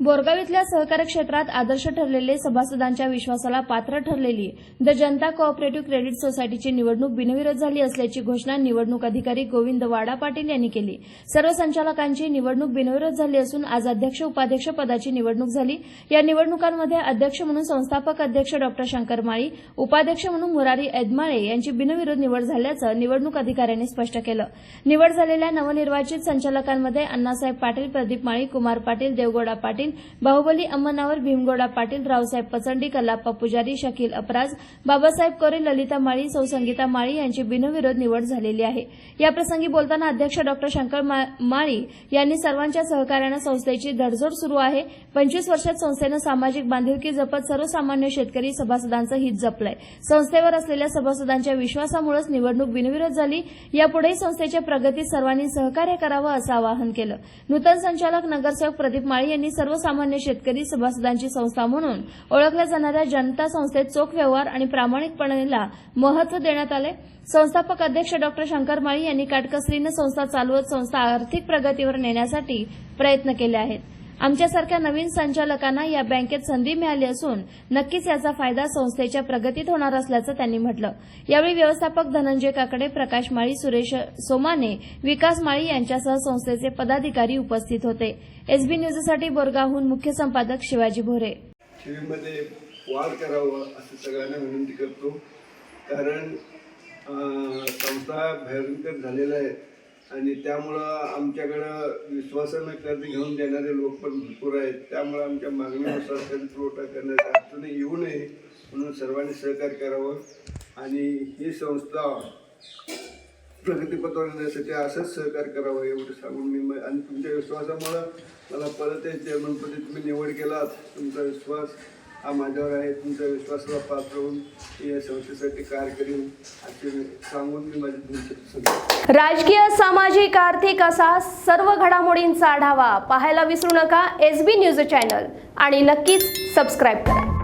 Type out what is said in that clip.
बोरगाव इथल्या सहकारी क्षेत्रात आदर्श ठरलेले सभासदांच्या विश्वासाला पात्र ठरलेली द जनता कोऑपरेटिव्ह क्रेडिट सोसायटीची निवडणूक बिनविरोध झाली असल्याची घोषणा निवडणूक अधिकारी गोविंद वाडा पाटील यांनी केली. सर्व संचालकांची निवडणूक बिनविरोध झाली असून आज अध्यक्ष उपाध्यक्ष पदाची निवडणूक झाली. या निवडणुकांमध्ये अध्यक्ष म्हणून संस्थापक अध्यक्ष डॉ. शंकर माळी उपाध्यक्ष म्हणून मुरारी ऐदमाळे यांची बिनविरोध निवड झाल्याचं निवडणूक अधिकाऱ्यांनी स्पष्ट केलं. निवड झालेल्या नवनिर्वाचित संचालकांमध्ये अण्णासाहेब पाटील प्रदीप माळी कुमार पाटील देवगौडा पाटील बाहुबली अम्मनावर भीमगौडा पाटील रावसाहेब पचंडी कल्लाप्पा पुजारी शकील अपराज बाबासाहेब कोरे ललिता माळी सौसंगीता माळी यांची बिनविरोध निवड झालेली आहे. याप्रसंगी बोलताना अध्यक्ष डॉ. शंकर माळी यांनी सर्वांच्या सहकार्यानं संस्थेची धडजोड सुरू आहे. पंचवीस वर्षात संस्थेनं सामाजिक बांधिलकी जपत सर्वसामान्य शेतकरी सभासदांचं हित जपलंय. संस्थेवर असलेल्या सभासदांच्या विश्वासामुळेच निवडणूक बिनविरोध झाली. यापुढेही संस्थेच्या प्रगतीत सर्वांनी सहकार्य करावं असं आवाहन केलं. नूतन संचालक नगरसेवक प्रदीप माळी यांनी सर्व सर्वसामान्य शेतकरी सभासदांची संस्था म्हणून ओळखल्या जाणाऱ्या जनता संस्थेत चोख व्यवहार आणि प्रामाणिकपणेला महत्त्व देण्यात आले. संस्थापक अध्यक्ष डॉ. शंकर माळी यांनी काटकसरीनं संस्था चालवत संस्था आर्थिक प्रगतीवर नेण्यासाठी प्रयत्न केले आहेत. आमच्यासारख्या नवीन संचालकांना या बँकेत संधी मिळाली असून नक्कीच याचा फायदा संस्थेच्या प्रगतीत होणार असल्याचं त्यांनी म्हटलं. यावेळी व्यवस्थापक धनंजय काकडे प्रकाश माळी सुरेश सोमाने विकास माळी यांच्यासह संस्थेचे पदाधिकारी उपस्थित होते. एसबी न्यूजसाठी बोरगावहून मुख्य संपादक शिवाजी भोरे. वाढ करावं असं सगळ्यांना विनंती करतो. कारण संस्था भयंकर झालेल्या आहे आणि त्यामुळं आमच्याकडं विश्वासानं कर्ज घेऊन देणारे लोक पण भरपूर आहेत. त्यामुळं आमच्या मागणीनुसार कर्ज पुरवठा करण्याच्या अडचणी येऊ नये म्हणून सर्वांनी सहकार्य करावं. आणि ही संस्था प्रगतीपथावर नेण्यासाठी असंच सहकार्य करावं एवढं सांगून मी आणि तुमच्या विश्वासामुळं मला परत या चेअरमनपदी तुम्ही निवड केलात. तुमचा विश्वास हा माझ्यावर आहे. तुमच्या विश्वासाला पात्र होऊन या संस्थेसाठी कार्य करीन. असे सांगून मी माझी दोन राजकीय सामाजिक आर्थिक असा सर्व घडामोडींचा आढावा पाहायला विसरू नका. एस बी न्यूज चॅनल आणि नक्कीच सबस्क्राईब करा.